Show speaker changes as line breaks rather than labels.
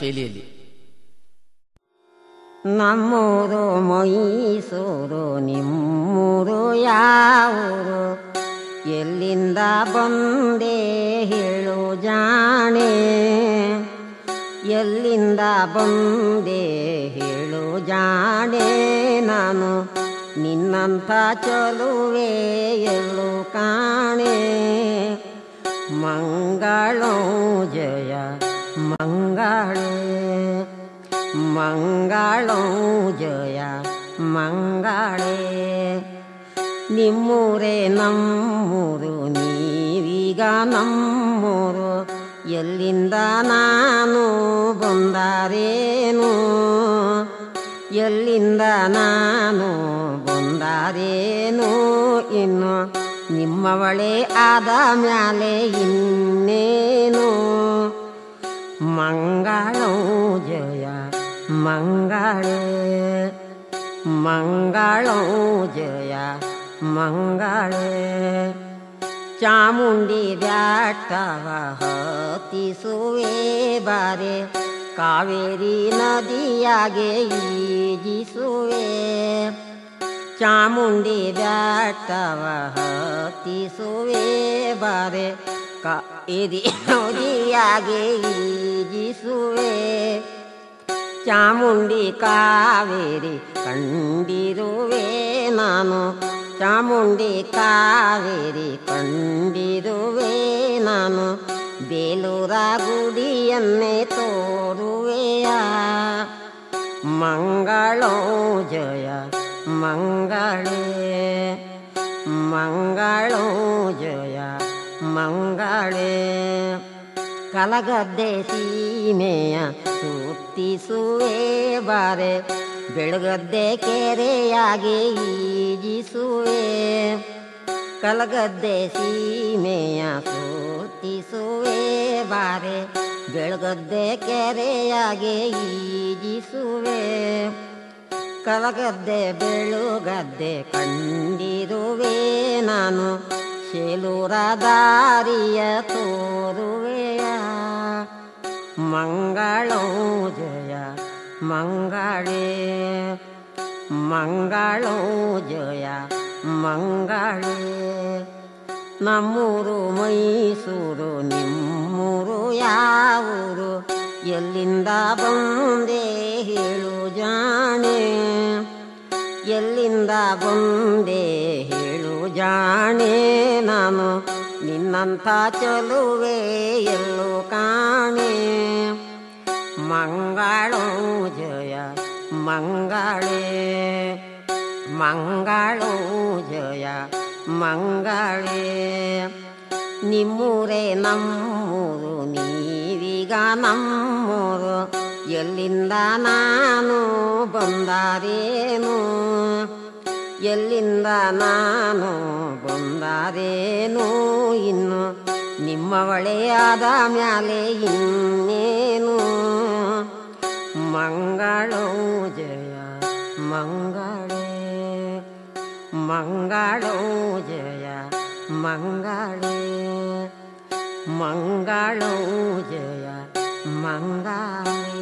ಶೈಲಿಯಲ್ಲಿ
ನಮ್ಮೂರು ಮೈಸೂರು ನಿಮ್ಮೂರು ಯಾವೂರು? ಎಲ್ಲಿಂದ ಬಂದೆ ಹೇಳು ಜಾಣೆ. ಎಲ್ಲಿಂದ ಬಂದೆ ಹೇಳು ಜಾಣೆ ನಾನು ನಿನ್ನಂಥ ಚಲುವೆ ಎಲ್ಲೂ ಕಾಣೆ ಮಂಗಳೋ ಜಯ ಮಂಗಳೇ ಮಂಗಳೋ ಜಯ ಮಂಗಳೇ ನಿಮ್ಮೂರೇ ನಮ್ಮೂರು ನೀವೀಗ ನಮ್ಮೂರು ಎಲ್ಲಿಂದ ನಾನು ಬಂದಾರೇನು? ಎಲ್ಲಿಂದ ನಾನು ಬಂದಾರೇನು? ಇನ್ನು ನಿಮ್ಮವಳೇ ಆದ ಮ್ಯಾಲೆ ಇನ್ನೇನು? ಮಂಗಳೋ ಜಯ, ಮಂಗಳೇ, ಮಂಗಳೋ ಜಯ, ಮಂಗಳೇ. ಚಾಮುಂಡಿ ಬ್ಯಾಟವ ಹತ್ತಿಸುವೆ ಬಾರೆ, ಕಾವೇರಿ ನದಿಯಾಗೆ ಈಜಿಸುವೆ. ಚಾಮುಂಡಿ ಬ್ಯಾಟವ ಹತ್ತಿಸುವೆ ಬಾರೆ ಕಾವೇರಿ ನದಿಯಾಗೆ ಈಜಿಸುವೆ. ಚಾಮುಂಡಿ ಕಾವೇರಿ ಕಂಡಿರುವೆ ನಾನು ಚಾಮುಂಡಿ ಕಾವೇರಿ ಕಂಡಿರುವೆ ನಾನು, ಬೇಲೂರ ಗುಡಿಯನ್ನೇ ತೋರುವೆಯ? ಮಂಗಳೋ ಜಯ, ಮಂಗಳೇ, ಮಂಗಳೋ ಜಯ, ಮಂಗಳೇ. ಕಲಗದ್ದೆ ಸೀಮೆಯ ಸುತ್ತಿಸುವೆ ಬಾರೆ ಬೆಳಗದ್ದೆ ಕೆರೆಯಾಗಿ ಈಜಿಸುವೆ. ಕಲಗದ್ದೆ ಸೀಮೆಯ ಸೋತಿಸುವೆ. ಬಾರೆ, ಬೆಳಗದ್ದೆ ಕೆರೆಯಾಗಿ ಈಜಿಸುವೆ. ಕಲಗದ್ದೆ, ಬೆಳುಗದ್ದೆ ಕಂಡಿರುವೆ. ನಾನು ಶೇಲೂರ ದಾರಿಯ ತೋರುವೆಯ. ಮಂಗಳೋ ಜಯ ಮಂಗಳೇ, ಮಂಗಳೋ ಜಯ, ಮಂಗಳೇ. ನಮ್ಮೂರು ಮೈಸೂರು, ನಿಮ್ಮೂರು ಯಾವೂರು, ಎಲ್ಲಿಂದ ಬಂದೆ ಹೇಳು ಜಾಣೆ. ಎಲ್ಲಿಂದ ಬಂದೆ ಹೇಳು ಜಾಣೆ ನಾನು, ನಿನ್ನಂಥ ಚಲುವೆ ಮಂಗಳೋ ಜಯ ಮಂಗಳೇ. ಮಂಗಳೋ ಜಯ ಮಂಗಳೇ. ನಿಮ್ಮೂರೇ ನಮ್ಮೂರು, ನೀವೀಗ ನಮ್ಮೂರು. ಎಲ್ಲಿಂದ ನಾನು ಬಂದಾರೇನು? ಎಲ್ಲಿಂದ ನಾನು ಬಂದಾರೇನು ಇನ್ನು? ನಿಮ್ಮ ಒಳೆಯಾದ ಮ್ಯಾಲೆ ಇನ್ನೇನು? मङ्गळौ जय मङ्गले मङ्गळौ जय मङ्गले मङ्गलौ जय मङ्गले